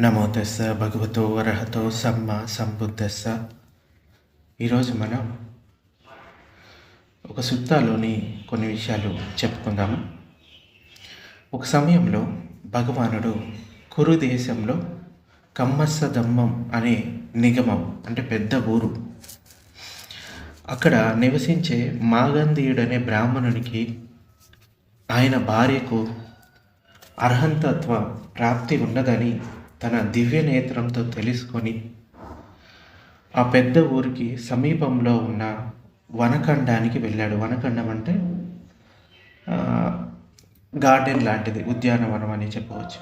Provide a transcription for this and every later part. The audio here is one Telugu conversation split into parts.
నమో తెస్స భగవతో వరహతో సమ్మ సంబుద్ధస్స. ఈరోజు మనం ఒక సుత్తాలోని కొన్ని విషయాలు చెప్పుకుందాము. ఒక సమయంలో భగవానుడు కురు దేశంలో కమ్మస్స దమ్మం అనే నిగమం అంటే పెద్ద ఊరు. అక్కడ నివసించే మాగంధీయుడనే బ్రాహ్మణునికి ఆయన భార్యకు అర్హంతత్వ ప్రాప్తి ఉన్నదని తన దివ్య నేత్రంతో తెలుసుకొని ఆ పెద్ద ఊరికి సమీపంలో ఉన్న వనఖండానికి వెళ్ళాడు. వనఖండం అంటే గార్డెన్ లాంటిది ఉద్యానవనం అని చెప్పవచ్చు.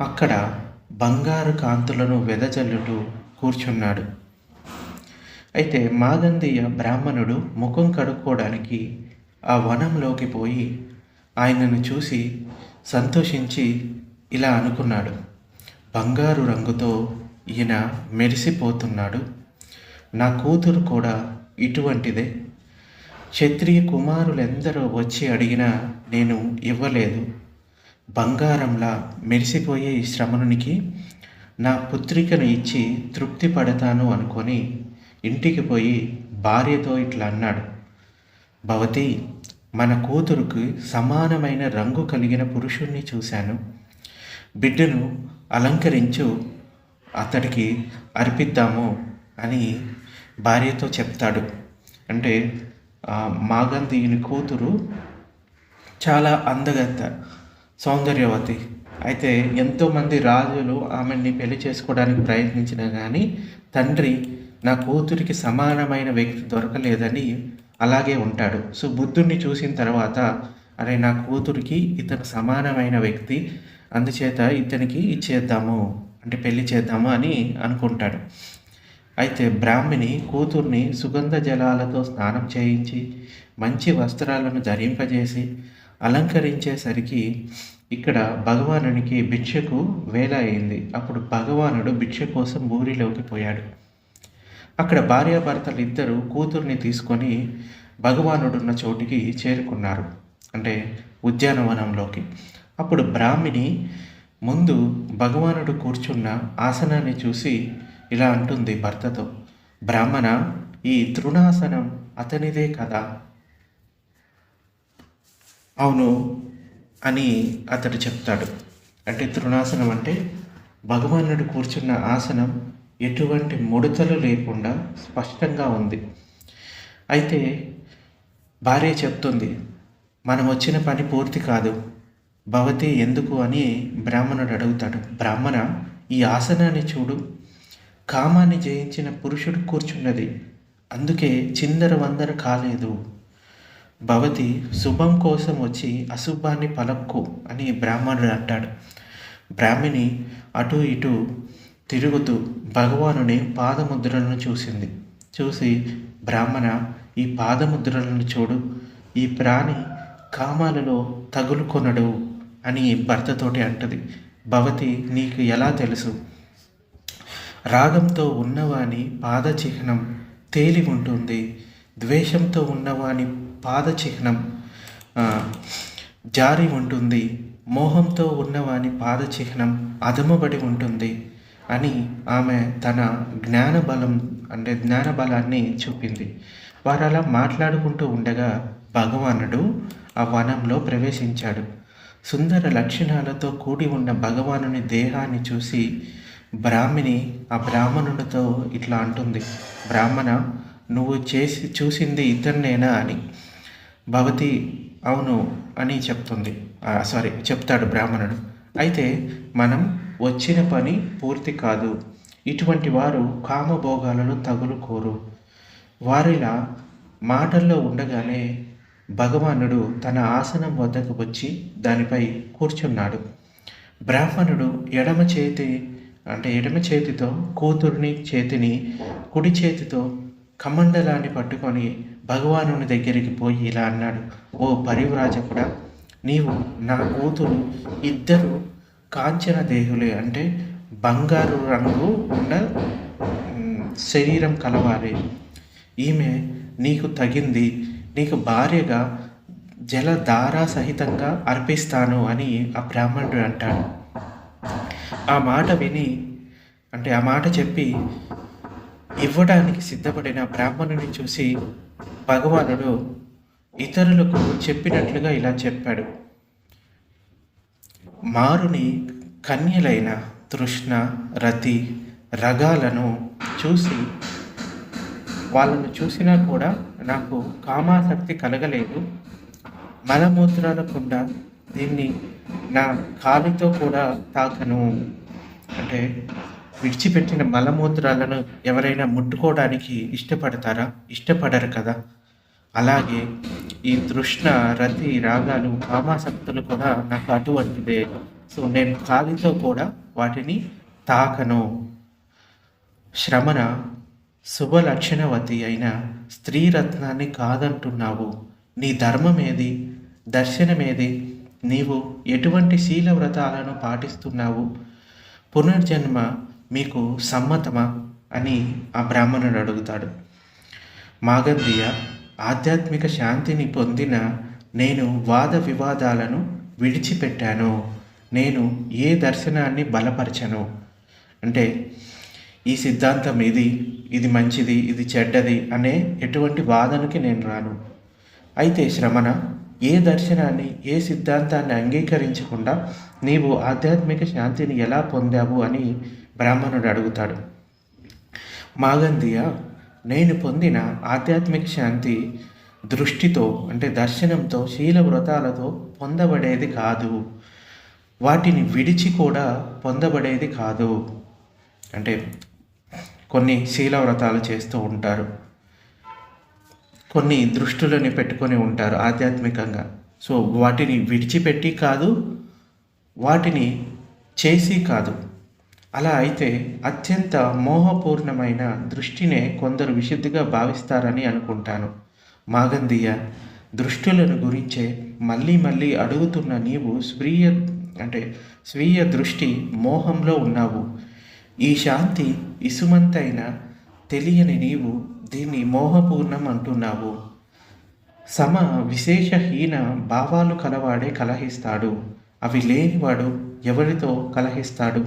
అక్కడ బంగారు కాంతులను వెదజల్లుడు కూర్చున్నాడు. అయితే మాగంధీయ బ్రాహ్మణుడు ముఖం కడుక్కోవడానికి ఆ వనంలోకి పోయి ఆయనను చూసి సంతోషించి ఇలా అనుకున్నాడు. బంగారు రంగుతో ఈయన మెరిసిపోతున్నాడు. నా కూతురు కూడా ఇటువంటిదే. క్షత్రియ కుమారులెందరో వచ్చి అడిగినా నేను ఇవ్వలేదు. బంగారంలా మెరిసిపోయే ఈ శ్రమణునికి నా పుత్రికను ఇచ్చి తృప్తి పడతాను అనుకొని ఇంటికి పోయి భార్యతో ఇట్లా అన్నాడు. భవతి మన కూతురుకు సమానమైన రంగు కలిగిన పురుషుణ్ణి చూశాను. బిడ్డను అలంకరించు అతడికి అర్పిద్దాము అని భార్యతో చెప్తాడు. అంటే ఆ, మాగంధీయుని కూతురు చాలా అందగత్త సౌందర్యవతి. అయితే ఎంతోమంది రాజులు ఆమెని పెళ్ళి చేసుకోవడానికి ప్రయత్నించినా కానీ తండ్రి నా కూతురికి సమానమైన వ్యక్తి దొరకలేదని అలాగే ఉంటాడు. సో బుద్ధుడిని చూసిన తర్వాత అరే నా కూతురికి ఇతను సమానమైన వ్యక్తి అందుచేత ఇతనికి ఇచ్చేద్దాము అంటే పెళ్ళి చేద్దాము అని అనుకుంటాడు. అయితే బ్రాహ్మిణి కూతుర్ని సుగంధ జలాలతో స్నానం చేయించి మంచి వస్త్రాలను ధరింపజేసి అలంకరించేసరికి ఇక్కడ భగవానునికి భిక్షకు వేల అయింది. అప్పుడు భగవానుడు భిక్ష కోసం ఊరిలోకి పోయాడు. అక్కడ భార్యాభర్తలు ఇద్దరు కూతుర్ని తీసుకొని భగవానుడున్న చోటికి చేరుకున్నారు. అంటే ఉద్యానవనంలోకి. అప్పుడు బ్రాహ్మిణి ముందు భగవానుడు కూర్చున్న ఆసనాన్ని చూసి ఇలా అంటుంది భర్తతో బ్రాహ్మణ ఈ తృణాసనం అతనిదే కదా? అవును అని అతడు చెప్తాడు. అంటే తృణాసనం అంటే భగవానుడు కూర్చున్న ఆసనం ఎటువంటి ముడతలు లేకుండా స్పష్టంగా ఉంది. అయితే భార్య చెప్తుంది మనం వచ్చిన పని పూర్తి కాదు. భవతి ఎందుకు అని బ్రాహ్మణుడు అడుగుతాడు. బ్రాహ్మణ ఈ ఆసనాన్ని చూడు. కామాన్ని జయించిన పురుషుడు కూర్చున్నది. అందుకే చిందర వందర కాలేదు. భవతి శుభం కోసం వచ్చి అశుభాన్ని పలక్కు అని బ్రాహ్మణుడు అంటాడు. బ్రాహ్మిణి అటు ఇటు తిరుగుతూ భగవానుని పాదముద్రలను చూసింది. చూసి బ్రాహ్మణ ఈ పాదముద్రలను చూడు. ఈ ప్రాణి కామాలలో తగులుకొనడు అని భర్తతోటి అంటది. భవతి నీకు ఎలా తెలుసు? రాగంతో ఉన్నవాని పాద చిహ్నం తేలి ఉంటుంది. ద్వేషంతో ఉన్నవాని పాద చిహ్నం జారి ఉంటుంది. మోహంతో ఉన్నవాని పాద చిహ్నం అదమబడి ఉంటుంది అని ఆమె తన జ్ఞాన బలం అంటే జ్ఞానబలాన్ని చూపింది. వారు అలా మాట్లాడుకుంటూ ఉండగా భగవానుడు ఆ వనంలో ప్రవేశించాడు. సుందర లక్షణాలతో కూడి ఉన్న భగవానుని దేహాన్ని చూసి బ్రాహ్మిణి ఆ బ్రాహ్మణుడితో ఇట్లా అంటుంది. బ్రాహ్మణ నువ్వు చేసి చూసింది ఇతన్నేనా? అని. భవతి అవును అని చెప్తుంది. సారీ చెప్తాడు బ్రాహ్మణుడు. అయితే మనం వచ్చిన పని పూర్తి కాదు. ఇటువంటి వారు కామభోగాలలో తగులుకోరు. వారిలా మాటల్లో ఉండగానే భగవానుడు తన ఆసనం వద్దకు వచ్చి దానిపై కూర్చున్నాడు. బ్రాహ్మణుడు ఎడమ చేతి అంటే ఎడమ చేతితో కూతుర్ని చేతిని కుడి చేతితో కమండలాన్ని పట్టుకొని భగవానుని దగ్గరికి పోయి ఇలా అన్నాడు ఓ పరివ్రాజకుడా నీవు నా కూతురు ఇద్దరు కాంచన దేహులే అంటే బంగారు రంగు ఉన్న శరీరం కలవాలి ఈమె నీకు తగింది నీకు భార్యగా జలధారా సహితంగా అర్పిస్తాను అని ఆ బ్రాహ్మణుడు అంటాడు. ఆ మాట విని అంటే ఆ మాట చెప్పి ఇవ్వడానికి సిద్ధపడిన బ్రాహ్మణుని చూసి భగవానుడు ఇతరులకు చెప్పినట్లుగా ఇలా చెప్పాడు. మారుని కన్యలైన తృష్ణ రతి రగాలను చూసి వాళ్ళను చూసినా కూడా నాకు కామాసక్తి కలగలేదు. మలమూత్రాలకుండా దీన్ని నా కాలితో కూడా తాకను. అంటే విడిచిపెట్టిన మలమూత్రాలను ఎవరైనా ముట్టుకోవడానికి ఇష్టపడతారా? ఇష్టపడరు కదా. అలాగే ఈ తృష్ణ రతి రాగాలు కామాసక్తులు కూడా నాకు అటువంటిదే సో నేను కాలితో కూడా వాటిని తాకను. శ్రమణ శుభలక్షణవతి అయిన స్త్రీరత్నాన్ని కాదంటున్నావు. నీ ధర్మమేది? దర్శనమేది? నీవు ఎటువంటి శీల వ్రతాలను పాటిస్తున్నావు? పునర్జన్మ మీకు సమ్మతమా? అని ఆ బ్రాహ్మణుడు అడుగుతాడు. మాగంధియ ఆధ్యాత్మిక శాంతిని పొందిన నేను వాద వివాదాలను విడిచిపెట్టాను. నేను ఏ దర్శనాన్ని బలపరచను? అంటే ఈ సిద్ధాంతం ఇది ఇది మంచిది ఇది చెడ్డది అనే ఎటువంటి వాదనకి నేను రాను. అయితే శ్రమణ ఏ దర్శనాన్ని ఏ సిద్ధాంతాన్ని అంగీకరించకుండా నీవు ఆధ్యాత్మిక శాంతిని ఎలా పొందావు అని బ్రాహ్మణుడు అడుగుతాడు. మాగంధియ నేను పొందిన ఆధ్యాత్మిక శాంతి దృష్టితో అంటే దర్శనంతో శీల వ్రతాలతో పొందబడేది కాదు. వాటిని విడిచి కూడా పొందబడేది కాదు. అంటే కొన్ని శీలవ్రతాలు చేస్తూ ఉంటారు. కొన్ని దృష్టులని పెట్టుకొని ఉంటారు ఆధ్యాత్మికంగా. సో వాటిని విడిచిపెట్టి కాదు వాటిని చేసి కాదు. అలా అయితే అత్యంత మోహపూర్ణమైన దృష్టినే కొందరు విశుద్ధిగా భావిస్తారని అనుకుంటాను. మాగంధీయ దృష్టులను గురించే మళ్ళీ మళ్ళీ అడుగుతున్న నీవు స్వీయ అంటే స్వీయ దృష్టి మోహంలో ఉన్నావు. ఈ శాంతి ఇసుమంతైన తెలియని నీవు దీన్ని మోహపూర్ణం అంటున్నావు సమ విశేషహీన భావాలు కలవాడే కలహిస్తాడు. అవి లేనివాడు ఎవరితో కలహిస్తాడు?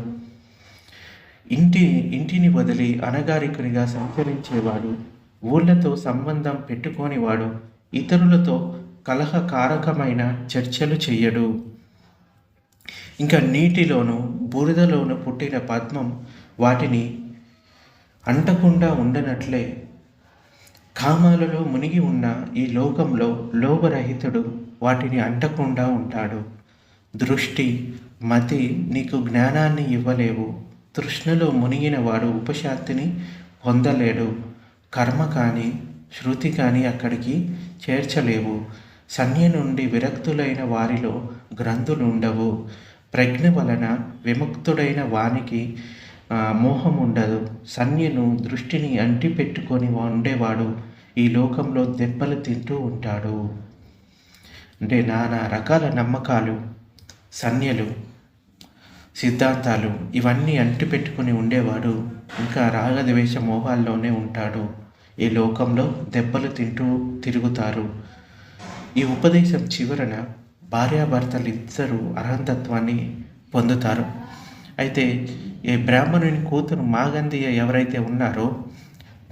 ఇంటి ఇంటిని వదిలి అనగారికునిగా సంచరించేవాడు ఊళ్ళతో సంబంధం పెట్టుకోనివాడు ఇతరులతో కలహకారకమైన చర్చలు చెయ్యడు ఇంకా నీటిలోను బురదలోను పుట్టిన పద్మం వాటిని అంటకుండా ఉండనట్లే. కామాలలో మునిగి ఉన్న ఈ లోకంలో లోభరహితుడు వాటిని అంటకుండా ఉంటాడు. దృష్టి మతి నీకు జ్ఞానాన్ని ఇవ్వలేవు. తృష్ణలో మునిగిన వాడు ఉపశాంతిని పొందలేడు. కర్మ కానీ శృతి కానీ అక్కడికి చేర్చలేవు. సన్య నుండి విరక్తులైన వారిలో గ్రంథులు ఉండవు ప్రజ్ఞ వలన విముక్తుడైన వానికి మోహం ఉండదు సన్యను దృష్టిని అంటి పెట్టుకొని ఉండేవాడు. ఈ లోకంలో దెబ్బలు తింటూ ఉంటాడు. అంటే నానా రకాల నమ్మకాలు సన్యలు సిద్ధాంతాలు ఇవన్నీ అంటి పెట్టుకుని ఉండేవాడు. ఇంకా రాగద్వేష మోహాల్లోనే ఉంటాడు. ఈ లోకంలో దెబ్బలు తింటూ తిరుగుతారు. ఈ ఉపదేశం చివరన భార్యాభర్తలు ఇద్దరు అర్హంతత్వాన్ని పొందుతారు. అయితే ఈ బ్రాహ్మణుని కూతురు మాగంధియ ఎవరైతే ఉన్నారో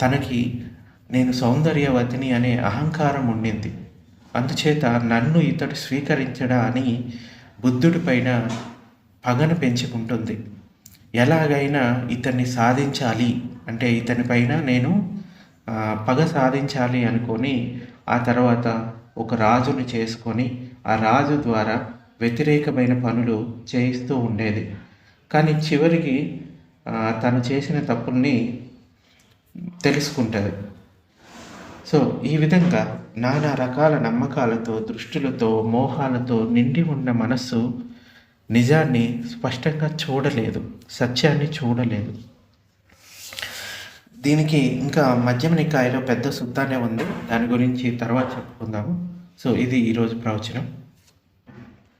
తనకి నేను సౌందర్యవతిని అనే అహంకారం ఉండింది. అందుచేత నన్ను ఇతడు స్వీకరించడా అని బుద్ధుడి పైన పగను పెంచుకుంటుంది. ఎలాగైనా ఇతన్ని సాధించాలి అంటే ఇతని పైన నేను పగ సాధించాలి అనుకొని ఆ తర్వాత ఒక రాజును చేసుకొని ఆ రాజు ద్వారా వ్యతిరేకమైన పనులు చేయిస్తూ ఉండేది. కానీ చివరికి తను చేసిన తప్పుల్ని తెలుసుకుంటుంది. సో ఈ విధంగా నానా రకాల నమ్మకాలతో దృష్టిలతో మోహాలతో నిండి ఉన్న మనస్సు నిజాన్ని స్పష్టంగా చూడలేదు. సత్యాన్ని చూడలేదు. దీనికి ఇంకా మధ్యమ నికాయలో పెద్ద సుత్తానే ఉంది. దాని గురించి తర్వాత చెప్పుకుందాము. సో ఇది ఈరోజు ప్రవచనం.